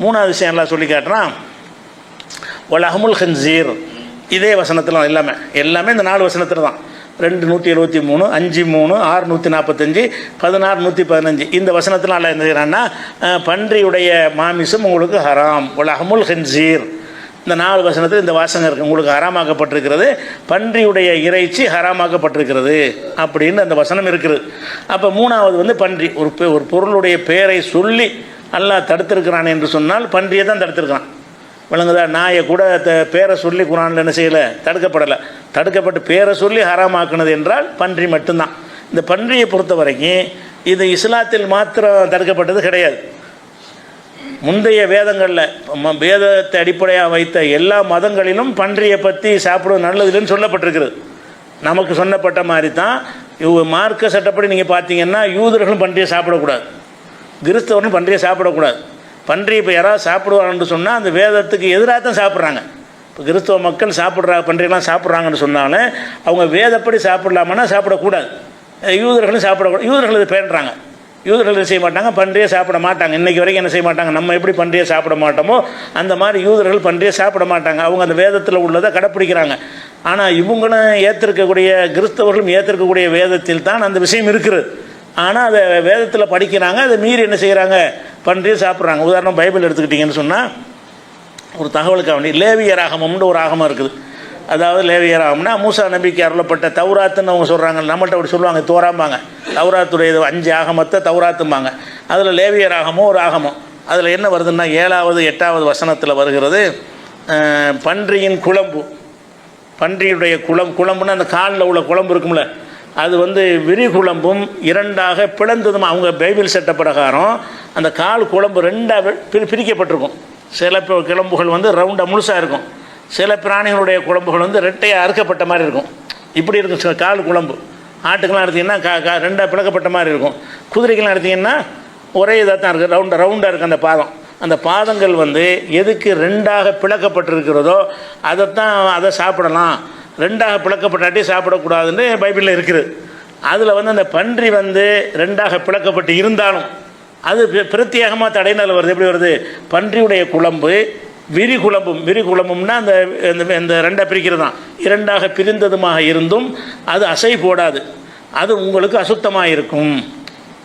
மூணாவது விஷயம் எல்லாம் சொல்லி காட்டுறான். ஒல் அஹமுல் ஹன்சீர். இதே வசனத்தில் எல்லாமே. எல்லாமே இந்த நாலு வசனத்தில் தான். ரெண்டு நூற்றி எழுபத்தி மூணு அஞ்சு மூணு ஆறு நூற்றி நாற்பத்தஞ்சு பதினாறு நூற்றி பதினஞ்சு. இந்த வசனத்தில் அல்ல என்ன செய்கிறான்னா பன்றியுடைய மாமிசம் உங்களுக்கு ஹராம். ஒல் அஹமுல் ஹன்சீர். இந்த நாலு வசனத்தில் இந்த வாசகம் இருக்குது உங்களுக்கு ஹராமாக்கப்பட்டிருக்கிறது. பன்றியுடைய இறைச்சி ஹராமாக்கப்பட்டிருக்கிறது. அப்படின்னு அந்த வசனம் இருக்குது. அப்போ மூணாவது வந்து பன்றி. ஒரு பெ- ஒரு பொருளுடைய பெயரை சொல்லி அல்லாஹ் தடுத்திருக்கிறான் என்று சொன்னால் பன்றியை தான் தடுத்திருக்கிறான். விளங்குதா? நாயை கூட த பேரை சொல்லி குரானில் என்ன செய்யலை? தடுக்கப்படலை. தடுக்கப்பட்டு பேரை சொல்லி ஹராமாக்குனது என்றால் பன்றி மட்டும்தான். இந்த பன்றியை பொறுத்த வரைக்கும் இது இஸ்லாத்தில் மாத்திரம் தடுக்கப்பட்டது கிடையாது. முந்தைய வேதங்களில் ம- வேதத்தை அடிப்படையாக வைத்த எல்லா மதங்களிலும் பன்றியை பற்றி சாப்பிடுவது நல்லதுன்னு சொல்லப்பட்டிருக்கிறது. நமக்கு சொன்னப்பட்ட மாதிரி தான் மார்க்க சட்டப்படி நீங்கள் பார்த்தீங்கன்னா யூதர்களும் பன்றியை சாப்பிடக்கூடாது. கிறிஸ்தவர்களும் பன்றியை சாப்பிடக்கூடாது. பன்றி இப்போ யாராவது சாப்பிடுவாங்கன்னு சொன்னால் அந்த வேதத்துக்கு எதிராக தான் சாப்பிட்றாங்க. இப்போ கிறிஸ்தவ மக்கள் சாப்பிட்றா பன்றியெல்லாம் சாப்பிட்றாங்கன்னு சொன்னாலும் அவங்க வேதப்படி சாப்பிடலாமான்னா சாப்பிடக்கூடாது. யூதர்களும் சாப்பிடக்கூடாது. யூதர்கள் இதை பேண்டுறாங்க யூதர்கள் என்ன செய்ய மாட்டாங்க? பன்றியை சாப்பிட மாட்டாங்க. இன்றைக்கி வரைக்கும் என்ன செய்ய மாட்டாங்க? நம்ம எப்படி பன்றியை சாப்பிட மாட்டோமோ அந்த மாதிரி யூதர்கள் பன்றியை சாப்பிட மாட்டாங்க. அவங்க அந்த வேதத்தில் உள்ளதை கடைப்பிடிக்கிறாங்க. ஆனால் இவங்களும் ஏற்றிருக்கக்கூடிய கிறிஸ்தவர்களும் ஏற்றிருக்கக்கூடிய வேதத்தில் தான் அந்த விஷயம் இருக்கிறது. ஆனால் அதை வேதத்தில் படிக்கிறாங்க அதை மீறி என்ன செய்கிறாங்க பன்றி சாப்பிட்றாங்க. உதாரணம் பைபிள் எடுத்துக்கிட்டிங்கன்னு சொன்னால் ஒரு தகவலுக்கு வேண்டி லேவியர் ஆகமம்னு ஒரு ஆகமம் இருக்குது. அதாவது லேவியர் ஆகம்னா மூசா நம்பிக்கை அருளப்பட்ட தௌராத்துன்னு அவங்க சொல்கிறாங்க நம்மள்ட்ட அப்படி சொல்லுவாங்க தோராம்பாங்க தௌராத்துடைய அஞ்சு ஆகமத்தை தௌராத்தும்பாங்க. அதில் லேவியர் ஆகமம் ஒரு ஆகமம். அதில் என்ன வருதுன்னா ஏழாவது எட்டாவது வசனத்தில் வருகிறது பன்றியின் குழம்பு. பன்றியுடைய குளம் குழம்புன்னா அந்த காலில் உள்ள குழம்பு இருக்கும்ல அது வந்து விரி குழம்பும் இரண்டாக பிளந்ததும் அவங்க பைபிள் சட்ட பிரகாரம் அந்த கால் குழம்பு ரெண்டாக பிரி பிரிக்கப்பட்டிருக்கும். சில ப- குழம்புகள் வந்து ரவுண்டாக முழுசாக இருக்கும். சில பிராணிகளுடைய குழம்புகள் வந்து ரெட்டையாக அறுக்கப்பட்ட மாதிரி இருக்கும். இப்படி இருக்கும் சில கால் குழம்பு. ஆட்டுக்கெல்லாம் எடுத்திங்கன்னா கா கா ரெண்டாக பிளக்கப்பட்ட மாதிரி இருக்கும். குதிரைக்கெல்லாம் எடுத்திங்கன்னா ஒரே இதாக தான் இருக்குது ரவுண்டாக ரவுண்டாக இருக்குது அந்த பாதம். அந்த பாதங்கள் வந்து எதுக்கு ரெண்டாக பிளக்கப்பட்டிருக்கிறதோ அதைத்தான் அதை சாப்பிடலாம். ரெண்டாக பிளக்கப்பட்டாட்டி சாப்பிடக்கூடாதுன்னு பைபிளில் இருக்குது. அதில் வந்து அந்த பன்றி வந்து ரெண்டாக பிளக்கப்பட்டு இருந்தாலும் அது பிரத்யேகமாக தடையினால் வருது. எப்படி வருது? பன்றியுடைய குழம்பு விரி குழம்பும் விரி குழம்பும்னா அந்த இந்த- இந்த ரெண்டாக பிரிக்கிறது தான் இரண்டாக பிரிந்ததுமாக இருந்தும் அது அசை போடாது. அது உங்களுக்கு அசுத்தமாக இருக்கும்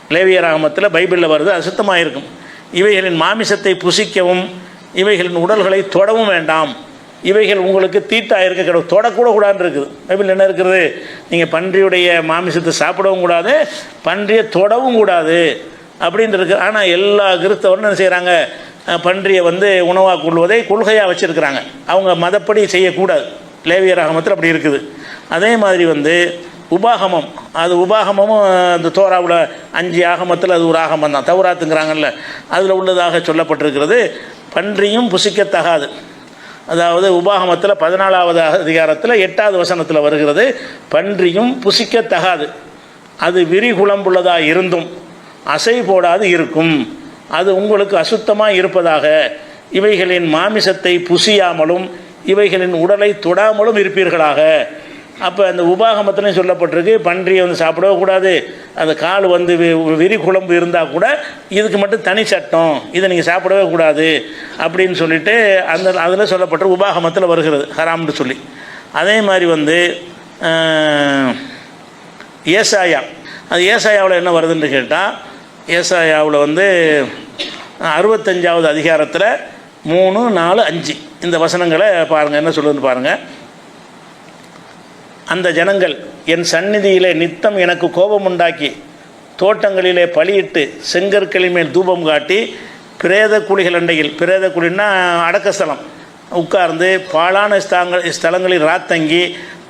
லேவியராகமத்தில் பைபிளில் வருது அசுத்தமாக இருக்கும் இவைகளின் மாமிசத்தை புசிக்கவும் இவைகளின் உடல்களை தொடவும் வேண்டாம். இவைகள் உங்களுக்கு தீட்டா இருக்க கிடையாது தொடக்கூட கூடாதுன்னு இருக்குது. பைபிள் என்ன இருக்கிறது நீங்கள் பன்றியுடைய மாமிசத்தை சாப்பிடவும் கூடாது பன்றியை தொடவும் கூடாது அப்படின்னு இருக்குது ஆனால் எல்லா கிறிஸ்தவரும் என்ன செய்கிறாங்க பன்றியை வந்து உணவாக கொள்வதை கொள்கையாக வச்சுருக்கிறாங்க. அவங்க மதப்படி செய்யக்கூடாது. லேவியர் ஆகமத்தில் அப்படி இருக்குது. அதே மாதிரி வந்து உபாகமம். அது உபாகமமும் அந்த தோராவில் அஞ்சு ஆகமத்தில் அது ஒரு ஆகமம் தான் தௌராத்துங்கிறாங்கல்ல அதில் உள்ளதாக சொல்லப்பட்டிருக்கிறது. பன்றியும் புசிக்கத்தகாது. அதாவது உபாகமத்தில் பதினாலாவது அதிகாரத்தில் எட்டாவது வசனத்தில் வருகிறது பன்றியும் புசிக்கத்தகாது அது விரிகுழம்புள்ளதாக இருந்தும் அசை போடாது இருக்கும். அது உங்களுக்கு அசுத்தமாக இருப்பதாக. இவைகளின் மாமிசத்தை புசியாமலும் இவைகளின் உடலை தொடாமலும் இருப்பீர்களாக. அப்போ அந்த உபாகமத்திலையும் சொல்லப்பட்டிருக்கு பன்றியை வந்து சாப்பிடவே கூடாது. அந்த கால் வந்து வி- விரி குழம்பு இருந்தால் கூட இதுக்கு மட்டும் தனி சட்டம். இதை நீங்கள் சாப்பிடவே கூடாது. அப்படின்னு சொல்லிட்டு அந்த அதில் சொல்லப்பட்ட உபாகமத்தில் வருகிறது ஹராம்னு சொல்லி. அதே மாதிரி வந்து ஏசாயா. அது ஏசாயாவில் என்ன வருதுன்னு கேட்டால் ஏசாயாவில் வந்து அறுபத்தஞ்சாவது அதிகாரத்தில் மூணு நாலு அஞ்சு. இந்த வசனங்களை பாருங்கள் என்ன சொல்லுதுன்னு பாருங்கள் அந்த ஜனங்கள் என் சந்நிதியிலே நித்தம் எனக்கு கோபம் உண்டாக்கி தோட்டங்களிலே பலியிட்டு செங்கற்களின் மேல் தூபம் காட்டி பிரேத குழிகள் அண்டையில் பிரேத குழின்னா அடக்கஸ்தலம் உட்கார்ந்து பாழான ஸ்தலங்கள் ஸ்தலங்களில் ராத்தங்கி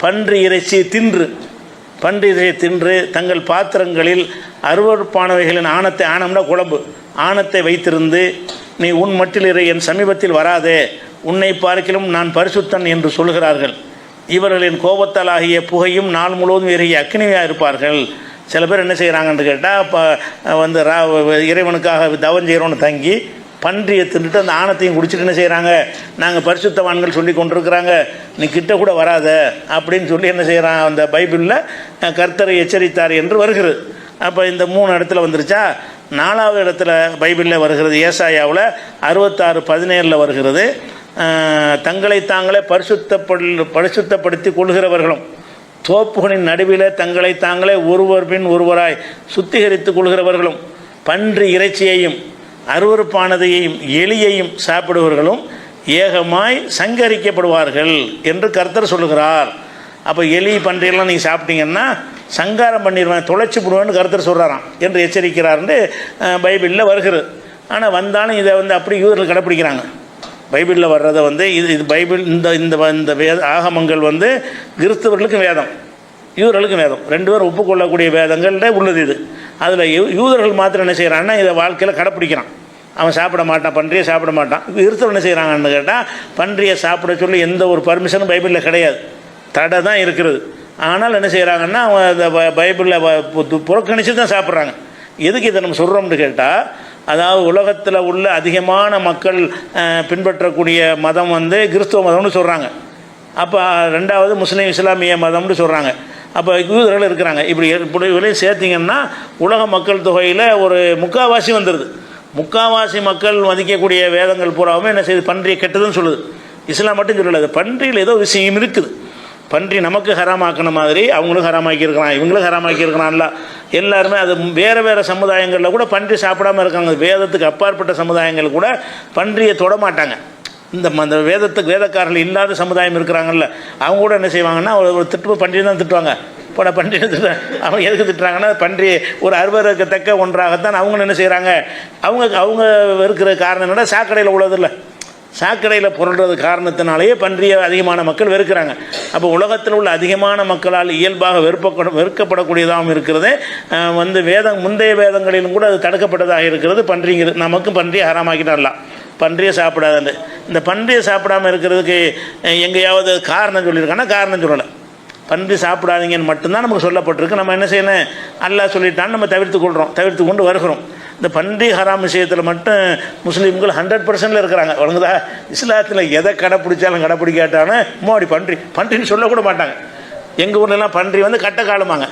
பன்றி இறைச்சி தின்று பன்றி இறைச்சி தின்று தங்கள் பாத்திரங்களில் அருவறுப்பானவைகளின் ஆணத்தை ஆணம்னா குழம்பு ஆணத்தை வைத்திருந்து நீ உன் மட்டில் இறை என் சமீபத்தில் வராதே உன்னை பார்க்கிலும் நான் பரிசுத்தன் என்று சொல்கிறார்கள். இவர்களின் கோபத்தால் ஆகிய புகையும் நாள் முழுவதும் எரிய அக்னியாக இருப்பார்கள். சில பேர் என்ன செய்கிறாங்கன்னு கேட்டால் இப்போ வந்து ரா இறைவனுக்காக தவம் செய்கிறோன்னு தங்கி பன்றியை தின்னுட்டு அந்த ஆணத்தையும் குடிச்சிட்டு என்ன செய்கிறாங்க நாங்கள் பரிசுத்தவான்கள் சொல்லி கொண்டிருக்கிறாங்க. நீ கிட்ட கூட வராத அப்படின்னு சொல்லி என்ன செய்கிறான் அந்த பைபிளில் கர்த்தரை எச்சரித்தார் என்று வருகிறது. அப்போ இந்த மூணு இடத்துல வந்துருச்சா? நாலாவது இடத்துல பைபிளில் வருகிறது ஏசாயாவில் அறுபத்தாறு பதினேழில் வருகிறது. தங்களை தாங்களே பரிசுத்தப்படு பரிசுத்தப்படுத்தி கொள்கிறவர்களும் தோப்புகளின் நடுவில் தங்களை தாங்களே ஒருவர் பின் ஒருவராய் சுத்திகரித்துக் கொள்கிறவர்களும் பன்றி இறைச்சியையும் அருவறுப்பானதையும் எலியையும் சாப்பிடுவர்களும் ஏகமாய் சங்கரிக்கப்படுவார்கள் என்று கர்த்தர் சொல்லுகிறார். அப்போ எலி பன்றியெல்லாம் நீங்கள் சாப்பிட்டீங்கன்னா சங்காரம் பண்ணிடுவேன் தொலைச்சி விடுவேன்னு கருத்தர் சொல்கிறாராம் என்று எச்சரிக்கிறாருன்னு பைபிளில் வருகிறது. ஆனால் வந்தாலும் இதை வந்து அப்படி யூதர்கள் கடைப்பிடிக்கிறாங்க. பைபிளில் வர்றதை வந்து இது இது பைபிள் இந்த இந்த வ- இந்த வேத ஆகமங்கள் வந்து கிறிஸ்தவர்களுக்கும் வேதம். யூதர்களுக்கும் வேதம். ரெண்டு பேரும் ஒப்புக்கொள்ளக்கூடிய வேதங்கள்ல உள்ளது இது. அதில் யூதர்கள் மாத்திரம் என்ன செய்கிறான்னா இதை வாழ்க்கையில் கடைப்பிடிக்கிறான். அவன் சாப்பிட மாட்டான் பன்றியை சாப்பிட மாட்டான். கிறிஸ்தவன் என்ன செய்கிறாங்கன்னு கேட்டால் பன்றியை சாப்பிட சொல்லி எந்த ஒரு பர்மிஷனும் பைபிளில் கிடையாது. தடை தான் இருக்கிறது. ஆனால் என்ன செய்கிறாங்கன்னா அவன் அந்த ப- பைபிளில் புறக்கணித்து தான் சாப்பிட்றாங்க. எதுக்கு இதை நம்ம சொல்கிறோம்னு கேட்டால் அதாவது உலகத்தில் உள்ள அதிகமான மக்கள் பின்பற்றக்கூடிய மதம் வந்து கிறிஸ்துவ மதம்னு சொல்கிறாங்க அப்போ ரெண்டாவது முஸ்லீம் இஸ்லாமிய மதம்னு சொல்கிறாங்க அப்போ யூதர்கள் இருக்கிறாங்க. இப்படி இப்படி இவரையும் சேர்த்திங்கன்னா உலக மக்கள் தொகையில் ஒரு முக்காவாசி வந்துடுது முக்காவாசி மக்கள் மதிக்கக்கூடிய வேதங்கள் பூராவுமே என்ன செய்யுது? பன்றியை கெட்டதுன்னு சொல்லுது. இஸ்லாம் மட்டும் சொல்லலை அது பன்றியில் ஏதோ விஷயம் இருக்குது. பன்றி நமக்கு ஹராமாக்கின மாதிரி அவங்களும் ஹராமாக்கியிருக்கிறான் இவங்களும் ஹராமாக்கியிருக்கிறான்ல எல்லாருமே அது வேறு வேறு சமுதாயங்களில் கூட பன்றி சாப்பிடாம இருக்காங்க. வேதத்துக்கு அப்பாற்பட்ட சமுதாயங்கள் கூட பன்றியை தொட மாட்டாங்க இந்த ம- அந்த வேதத்துக்கு வேதக்காரர்கள் இல்லாத சமுதாயம் இருக்கிறாங்கல்ல அவங்க கூட என்ன செய்வாங்கன்னா ஒரு ஒரு திட்டு பன்றி தான் திட்டுவாங்க. போட பன்றி திட்டு. அவங்க எதுக்கு திட்டுறாங்கன்னா பன்றி ஒரு அருவருக்கத்தக்க ஒன்றாகத்தான் அவங்க என்ன செய்கிறாங்க அவங்க அவங்க இருக்கிற காரணம் என்னன்னா சாக்கடையில் உள்ளதில்லை. சாக்கடையில் புரள்றது காரணத்தினாலேயே பன்றியை அதிகமான மக்கள் வெறுக்கிறாங்க. அப்போ உலகத்தில் உள்ள அதிகமான மக்களால் இயல்பாக வெறுப்பப்படும் வெறுக்கப்படக்கூடியதாகவும் இருக்கிறது. வந்து வேதம் முந்தைய வேதங்களிலும் கூட அது தடுக்கப்பட்டதாக இருக்கிறது. பன்றிங்கிறது நமக்கும் பன்றியை ஹராமாக்கிட்டாரலாம் பன்றியை சாப்பிடாதுன்னு இந்த பன்றியை சாப்பிடாம இருக்கிறதுக்கு எங்கேயாவது காரணம் சொல்லியிருக்காங்கன்னா காரணம் சொல்லலை. பன்றி சாப்பிடாதீங்கன்னு மட்டும்தான் நமக்கு சொல்லப்பட்டிருக்கு. நம்ம என்ன செய்யணும்? அல்லா சொல்லிட்டான்னு நம்ம தவிர்த்து கொள்கிறோம் தவிர்த்து கொண்டு வருகிறோம். இந்த பன்றி ஹராம் விஷயத்தில் மட்டும் முஸ்லீம்கள் ஹண்ட்ரட் பர்சன்டில் இருக்கிறாங்க. வழங்குதா இஸ்லாத்தில் எதை கடைப்பிடிச்சாலும் கடைப்பிடிக்காட்டாலும் மோடி பன்றி. பன்றின்னு சொல்லக்கூட மாட்டாங்க. எங்கள் ஊர்லலாம் பன்றி வந்து கட்ட காலமாங்க.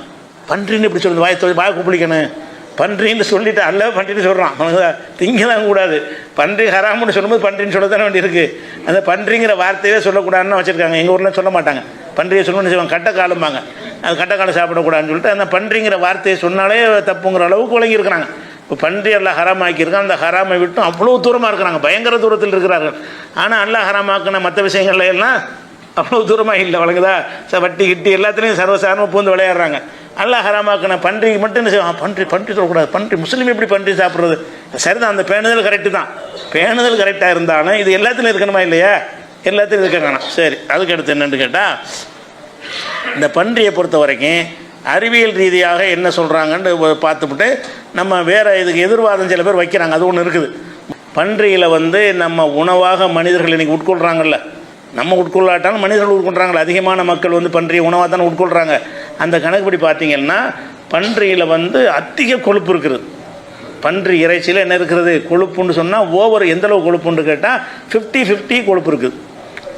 பன்றின்னு இப்படி சொல்லுது வாய் தொழில் வாய் கூப்பிடிக்கணும் பன்றின்னு சொல்லிட்டு அல்ல பன்றின்னு சொல்கிறான் அவனுக்கு திங்க தான் கூடாது. பன்றி ஹராம்னு சொல்லும்போது பன்றின்னு சொல்ல தானே வேண்டியிருக்கு. அந்த பன்றிங்கிற வார்த்தையே சொல்லக்கூடாதுன்னு வச்சுருக்காங்க. எங்கள் ஊரில் சொல்ல மாட்டாங்க. பன்றியை சொல்லணும்னு செய்வாங்க கட்ட காலம்பாங்க. அது கட்டக்காலம் சாப்பிடக்கூடாதுன்னு சொல்லிட்டு அந்த பன்றிங்கிற வார்த்தையை சொன்னாலே தப்புங்கிற அளவுக்கு விளங்கியிருக்கிறாங்க. இப்போ பன்றி எல்லாம் ஹராமாக்கியிருக்கான் அந்த ஹராமை விட்டும் அவ்வளோ தூரமாக இருக்கிறாங்க. பயங்கர தூரத்தில் இருக்கிறார்கள். ஆனால் அல்லாஹ் ஹராமாக்கின மற்ற விஷயங்கள்ல எல்லாம் அவ்வளோ தூரமாக இல்லை. வழங்குதா? ச வட்டி கிட்டி எல்லாத்துலேயும் சர்வசாரணமாக பூந்து விளையாடுறாங்க. அல்லாஹ் ஹராமாக்கின பன்றிக்கு மட்டும் என்ன செய்வான் பன்றி பன்றி சொல்லக்கூடாது. பன்றி முஸ்லீம் எப்படி பன்றி சாப்பிட்றது? சரிதான் அந்த பேணுதல் கரெக்டு தான். பேணுதல் கரெக்டாக இருந்தாலும் இது எல்லாத்துலையும் இருக்கணுமா இல்லையா? எல்லாத்துலையும் இருக்க வேணாம் சரி அதுக்கு அடுத்து என்னென்னு கேட்டால் இந்த பன்றியை பொறுத்த வரைக்கும் அறிவியல் ரீதியாக என்ன சொல்கிறாங்கன்னு பார்த்துவிட்டு நம்ம வேறு இதுக்கு எதிர்வாதம் சில பேர் வைக்கிறாங்க. அது ஒன்று இருக்குது. பன்றியில் வந்து நம்ம உணவாக மனிதர்கள் இன்றைக்கி உட்கொள்கிறாங்கல்ல நம்ம உட்கொள்ளாட்டாலும் மனிதர்கள் உட்கொள்கிறாங்களே அதிகமான மக்கள் வந்து பன்றியை உணவாக தானே உட்கொள்கிறாங்க அந்த கணக்குப்படி பார்த்திங்கன்னா பன்றியில் வந்து அதிக கொழுப்பு இருக்குது. பன்றி இறைச்சியில் என்ன இருக்கிறது கொழுப்புன்னு சொன்னால் ஓவர் எந்தளவு கொழுப்புன்னு கேட்டால் ஃபிஃப்டி ஃபிஃப்டி கொழுப்பு இருக்குது.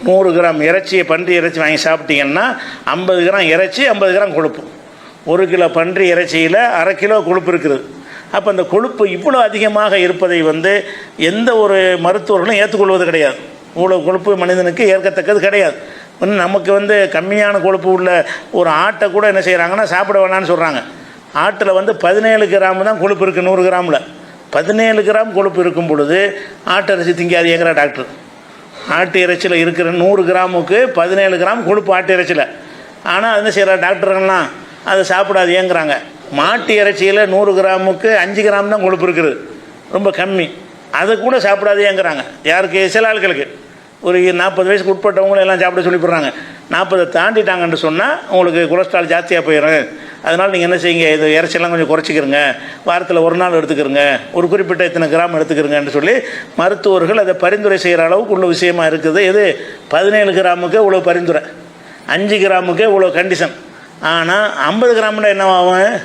நூறு கிராம் இறைச்சியை பன்றி இறைச்சி வாங்கி சாப்பிட்டீங்கன்னா ஐம்பது கிராம் இறைச்சி ஐம்பது கிராம் கொழுப்பு. ஒரு கிலோ பன்றி இறைச்சியில் அரை கிலோ கொழுப்பு இருக்குது. அப்போ அந்த கொழுப்பு இவ்வளோ அதிகமாக இருப்பதை வந்து எந்த ஒரு மருத்துவர்களும் ஏற்றுக்கொள்வது கிடையாது. இவ்வளோ கொழுப்பு மனிதனுக்கு ஏற்கத்தக்கது கிடையாது. வந்து நமக்கு வந்து கம்மியான கொழுப்பு உள்ள ஒரு ஆட்டை கூட என்ன செய்கிறாங்கன்னா சாப்பிட வேணான்னு சொல்கிறாங்க ஆட்டில் வந்து பதினேழு கிராம் தான் கொழுப்பு இருக்குது நூறு கிராமில். பதினேழு கிராம் கொழுப்பு இருக்கும் பொழுது ஆட்டரிசி திங்காதீங்கிற டாக்டர். ஆட்டு இறைச்சியில் இருக்கிற நூறு கிராமுக்கு பதினேழு கிராம் கொழுப்பு ஆட்டு இறைச்சியில். ஆனால் அது என்ன செய்கிற டாக்டருங்கள்லாம் அதை சாப்பிடாதேங்கிறாங்க. மாட்டு இறைச்சியில் நூறு கிராமுக்கு அஞ்சு கிராம் தான் கொழுப்பு இருக்குது. ரொம்ப கம்மி. அதை கூட சாப்பிடாதேங்கிறாங்க. யாருக்கு? சில ஆட்களுக்கு. ஒரு நாற்பது வயசுக்கு உட்பட்டவங்களும் எல்லாம் சாப்பிட சொல்லி போடுறாங்க நாற்பதை தாண்டிட்டாங்கன்னு சொன்னால் உங்களுக்கு கொலஸ்ட்ரால் ஜாஸ்தியாக போயிடும் அதனால் நீங்கள் என்ன செய்யுங்க? இது இறைச்சியெல்லாம் கொஞ்சம் குறைச்சிக்கிறங்க வாரத்தில் ஒரு நாள் எடுத்துக்கிறங்க ஒரு குறிப்பிட்ட இத்தனை கிராம் எடுத்துக்கிறங்கன்னு சொல்லி மருத்துவர்கள் அதை பரிந்துரை செய்கிற அளவுக்கு உள்ள விஷயமா இருக்குது. இது பதினேழு கிராமுக்கு இவ்வளோ பரிந்துரை. அஞ்சு கிராமுக்கு இவ்வளோ கண்டிஷன். ஆனால் ஐம்பது கிராம்னா என்னவாகும்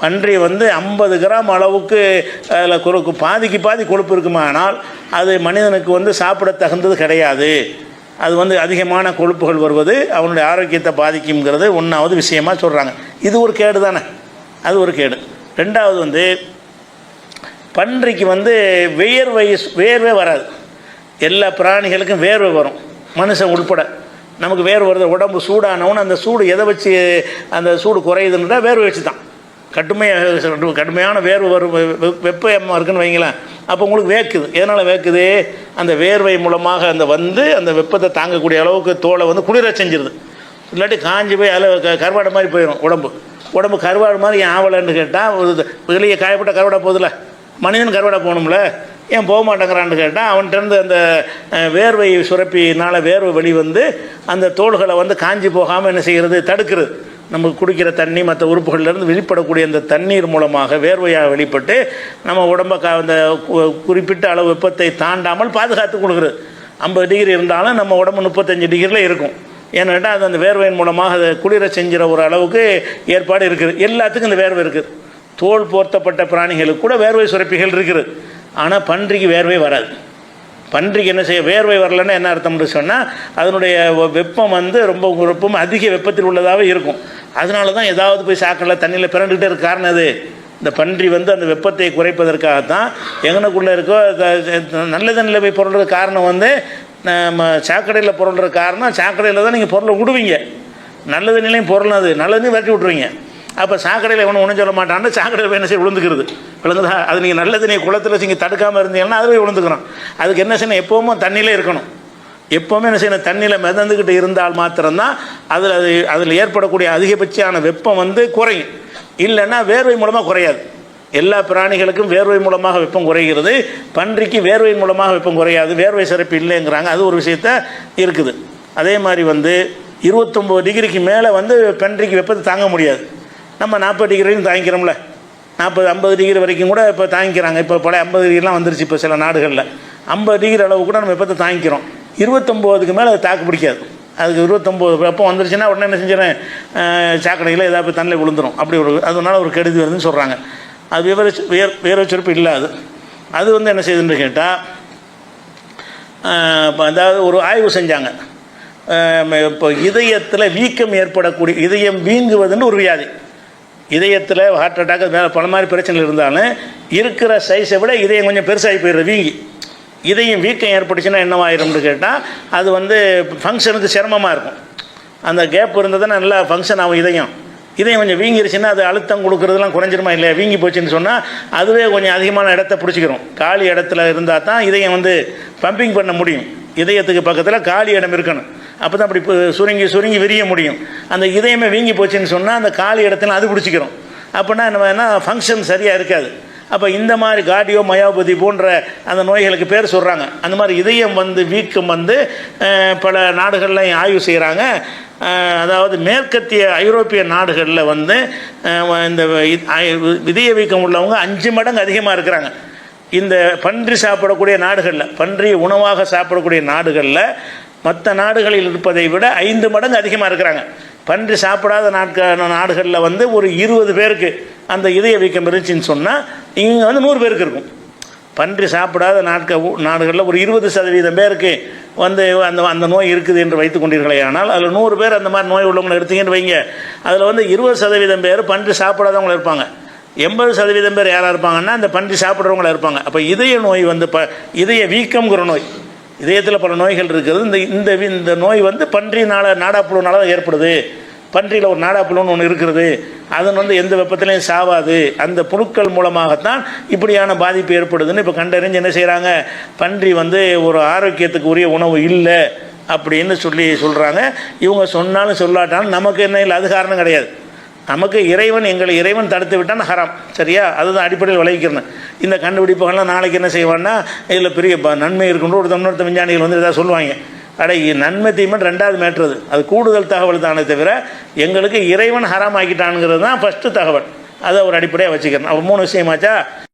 பன்றி வந்து ஐம்பது கிராம் அளவுக்கு அதில் குறுக்கு பாதிக்கு பாதி கொழுப்பு இருக்குமா? ஆனால் அது மனிதனுக்கு வந்து சாப்பிட தகுந்தது கிடையாது. அது வந்து அதிகமான கொழுப்புகள் வருவது அவனுடைய ஆரோக்கியத்தை பாதிக்குங்கிறது ஒன்றாவது விஷயமா சொல்கிறாங்க இது ஒரு கேடு தானே? அது ஒரு கேடு. ரெண்டாவது வந்து பன்றிக்கு வந்து வேர்வை வேர்வே வராது. எல்லா பிராணிகளுக்கும் வேர்வை வரும். மனுஷன் உட்பட நமக்கு வேர்வை வருது உடம்பு சூடானவன் அந்த சூடு எதை வச்சு அந்த சூடு குறையுதுன்றா வேர்வை வச்சு தான் கடுமையாக கடுமையான வேர்வை வரும் வெ- வெப்பமாக இருக்குன்னு வைங்களேன். அப்போ உங்களுக்கு வேக்குது. எதனால் வேக்குது? அந்த வேர்வை மூலமாக அந்த வந்து அந்த வெப்பத்தை தாங்கக்கூடிய அளவுக்கு தோலை வந்து குளிர செஞ்சிருது. இல்லாட்டி காஞ்சி போய் அதில் க கருவாடு மாதிரி போயிடும் உடம்பு. உடம்பு கருவாடு மாதிரி ஏன் ஆவலைன்னு கேட்டால் ஒரு வெளியே காயப்பட்ட கருவாடை போகுதுல மனிதன் கருவாடை போகணும்ல? ஏன் போக மாட்டேங்கிறான்னு கேட்டால் அவன்கிட்டருந்து அந்த வேர்வை சுரப்பினால வேர்வை வெளி வந்து அந்த தோள்களை வந்து காஞ்சி போகாமல் என்ன செய்கிறது தடுக்கிறது நம்ம குடிக்கிற தண்ணி மற்ற உறுப்புகள்லேருந்து வெளிப்படக்கூடிய அந்த தண்ணீர் மூலமாக வேர்வையாக வெளிப்பட்டு நம்ம உடம்பை கா அந்த கு- குறிப்பிட்ட அளவு வெப்பத்தை தாண்டாமல் பாதுகாத்து கொடுக்குறது ஐம்பது டிகிரி இருந்தாலும் நம்ம உடம்பு முப்பத்தஞ்சு டிகிரியில் இருக்கும். ஏன்னு கேட்டால் அது அந்த வேர்வையின் மூலமாக அதை குளிர செஞ்சிற ஒரு அளவுக்கு ஏற்பாடு இருக்குது. எல்லாத்துக்கும் இந்த வேர்வை இருக்குது. தோல் போர்த்தப்பட்ட பிராணிகளுக்கு கூட வேர்வை சுரப்பிகள் இருக்குது. ஆனால் பன்றிக்கு வேர்வை வராது. பன்றிக்கு என்ன செய்ய வேர்வை வரலன்னா என்ன அர்த்தம்னு சொன்னால் அதனுடைய வெப்பம் வந்து ரொம்ப வெப்பம் அதிக வெப்பத்தில் உள்ளதாகவே இருக்கும். அதனால தான் ஏதாவது போய் சாக்கடையில் தண்ணியில் பிறண்டுகிட்டே இருக்க காரணம் அது. இந்த பன்றி வந்து அந்த வெப்பத்தை குறைப்பதற்காகத்தான் எங்கனக்குள்ளே இருக்கோ நல்ல தண்ணியில் போய் பொருள்றது காரணம் வந்து நம்ம சாக்கடையில் பொருள்ற காரணம் சாக்கடையில் தான் நீங்கள் பொருளை விடுவீங்க நல்ல தண்ணிலையும் பொருள் அது நல்ல தண்ணி விரட்டி விட்ருவீங்க அப்போ சாக்கடையில் எவனும் ஒன்றும் சொல்ல மாட்டான்னு சாக்கடையில் போய் என்ன செய்ய விழுந்துக்கிறது விழுங்குதா அது நீங்கள் நல்லது தண்ணியை குளத்தில் நீங்கள் தடுக்காமல் இருந்தீங்கன்னா அது போய் விழுந்துக்கிறோம் அதுக்கு என்ன செய்யணும்? எப்போவும் தண்ணியிலே இருக்கணும். எப்போவுமே என்ன செய்யணும்? தண்ணியில் மிதந்துக்கிட்டு இருந்தால் மாத்திரம்தான் அதில் அது அதில் ஏற்படக்கூடிய அதிகபட்சமான வெப்பம் வந்து குறையும். இல்லைன்னா வேர்வை மூலமாக குறையாது. எல்லா பிராணிகளுக்கும் வேர்வை மூலமாக வெப்பம் குறைகிறது. பன்றிக்கு வேர்வை மூலமாக வெப்பம் குறையாது. வேர்வை சிறப்பு இல்லைங்கிறாங்க. அது ஒரு விஷயத்த இருக்குது. அதே மாதிரி வந்து இருபத்தொம்போது டிகிரிக்கு மேலே வந்து பன்றிக்கு வெப்பத்தை தாங்க முடியாது. நம்ம நாற்பது டிகிரியும் தாங்கிக்கிறோம்ல. நாற்பது ஐம்பது டிகிரி வரைக்கும் கூட இப்போ தாங்கிக்கிறாங்க. இப்போ பழைய ஐம்பது டிகிரிலாம் வந்துருச்சு இப்போ சில நாடுகளில். ஐம்பது டிகிரி அளவு கூட நம்ம எப்போ தாங்கிக்கிறோம். இருபத்தொம்போதுக்கு மேலே அது தாக்கு பிடிக்காது. அதுக்கு இருபத்தொம்போது வெப்பம் வந்துருச்சுன்னா உடனே என்ன செஞ்சிடறேன்? சாக்கடையில் ஏதாவது போய் தண்ணியில் விழுந்துரும். அப்படி ஒரு அதனால ஒரு கெடுதி வருதுன்னு சொல்கிறாங்க அது விவர வேர் வேர்வை சுரப்பு இல்லாது. அது வந்து என்ன செய்யுதுன்னு கேட்டால் அதாவது ஒரு ஆய்வு செஞ்சாங்க. இப்போ இதயத்தில் வீக்கம் ஏற்படக்கூடிய இதயம் வீங்குவதுன்னு ஒரு வியாதி. இதயத்தில் ஹார்ட் அட்டாக் மேலே பல மாதிரி பிரச்சனை இருந்தாலும் இருக்கிற சைஸை விட இதயம் கொஞ்சம் பெருசாகி போயிடுது வீங்கி. இதயம் வீக்கம் ஏற்பட்டுச்சுன்னா என்னவாயிரும்னு கேட்டால் அது வந்து ஃபங்க்ஷனுக்கு சிரமமாக இருக்கும். அந்த கேப் இருந்ததுன்னா நல்லா ஃபங்க்ஷன் ஆகும் இதயம். இதயம் கொஞ்சம் வீங்கிருச்சுன்னா அது அழுத்தம் கொடுக்குறதுலாம் குறைஞ்சிருமா இல்லையா? வீங்கி போச்சுன்னு சொன்னால் அதுவே கொஞ்சம் அதிகமான இடத்த பிடிச்சிக்கிறோம். காலி இடத்துல இருந்தால் தான் இதயம் வந்து பம்பிங் பண்ண முடியும். இதயத்துக்கு பக்கத்தில் காலி இடம் இருக்கணும். அப்போ தான் அப்படி சுருங்கி சுருங்கி விரிய முடியும். அந்த இதயமே வீங்கி போச்சுன்னு சொன்னால் அந்த காலி இடத்துல அது பிடிச்சிக்கிறோம். அப்படின்னா நம்ம என்ன ஃபங்க்ஷன் சரியாக இருக்காது. அப்போ இந்த மாதிரி கார்டியோ மயோபதி போன்ற அந்த நோய்களுக்கு பேர் சொல்கிறாங்க அந்த மாதிரி இதயம் வந்து வீக்கம் வந்து பல நாடுகள்லையும் ஆய்வு செய்கிறாங்க அதாவது மேற்கத்திய ஐரோப்பிய நாடுகளில் வந்து இந்த இதய வீக்கம் உள்ளவங்க அஞ்சு மடங்கு அதிகமாக இருக்கிறாங்க. இந்த பன்றி சாப்பிடக்கூடிய நாடுகளில் பன்றி உணவாக சாப்பிடக்கூடிய நாடுகளில் மற்ற நாடுகளில் இருப்பதை விட ஐந்து மடங்கு அதிகமாக இருக்கிறாங்க. பன்றி சாப்பிடாத நாட்க நாடுகளில் வந்து ஒரு இருபது பேருக்கு அந்த இதய வீக்கம் இருந்துச்சுன்னு சொன்னால் இங்கே வந்து நூறு பேருக்கு இருக்கும். பன்றி சாப்பிடாத நாட்க நாடுகளில் ஒரு இருபது சதவீதம் பேருக்கு வந்து அந்த அந்த நோய் இருக்குது என்று வைத்து கொண்டீர்களே ஆனால் அதில் நூறு பேர் அந்த மாதிரி நோய் உள்ளவங்களை எடுத்தீங்கன்னு வைங்க. அதில் வந்து இருபது சதவீதம் பேர் பன்றி சாப்பிடாதவங்களை இருப்பாங்க. எண்பது சதவீதம் பேர் யாராக இருப்பாங்கன்னா அந்த பன்றி சாப்பிட்றவங்கள இருப்பாங்க. அப்போ இதய நோய் வந்து ப இதய வீக்கம்ங்கிற நோய். இதயத்தில் பல நோய்கள் இருக்கிறது இந்த இந்த வி- இந்த நோய் வந்து பன்றினால நாடாப்புழுனால தான் ஏற்படுது. பன்றியில் ஒரு நாடாப்புழுன்னு ஒன்று இருக்கிறது அதன் வந்து எந்த வெப்பத்திலையும் சாவாது. அந்த புழுக்கள் மூலமாகத்தான் இப்படியான பாதிப்பு ஏற்படுதுன்னு இப்போ கண்டறிஞ்சு என்ன செய்கிறாங்க பன்றி வந்து ஒரு ஆரோக்கியத்துக்கு உரிய உணவு இல்லை அப்படின்னு சொல்லி சொல்கிறாங்க இவங்க சொன்னாலும் சொல்லாட்டாலும் நமக்கு என்ன இல்லை அது காரணம் கிடையாது. நமக்கு இறைவன் எங்களை இறைவன் தடுத்து விட்டான் ஹராம். சரியா? அதுதான் அடிப்படையில் விளைவிக்கிறேன் இந்த கண்டுபிடிப்புகள்லாம் நாளைக்கு என்ன செய்வான்னா இதில் பெரிய ப- நன்மை இருக்குன்ற ஒரு தமிழ்நாட்டு விஞ்ஞானிகள் வந்து இதாக சொல்லுவாங்க. அட நன்மை தீமை ரெண்டாவது மேட்ரு அது அது கூடுதல் தகவல் தானே தவிர எங்களுக்கு இறைவன் ஹராம் ஆக்கிட்டானுங்கிறது தான் ஃபஸ்ட்டு தகவல். அதை ஒரு அடிப்படையாக வச்சுக்கிறேன். அப்போ மூணு விஷயமாச்சா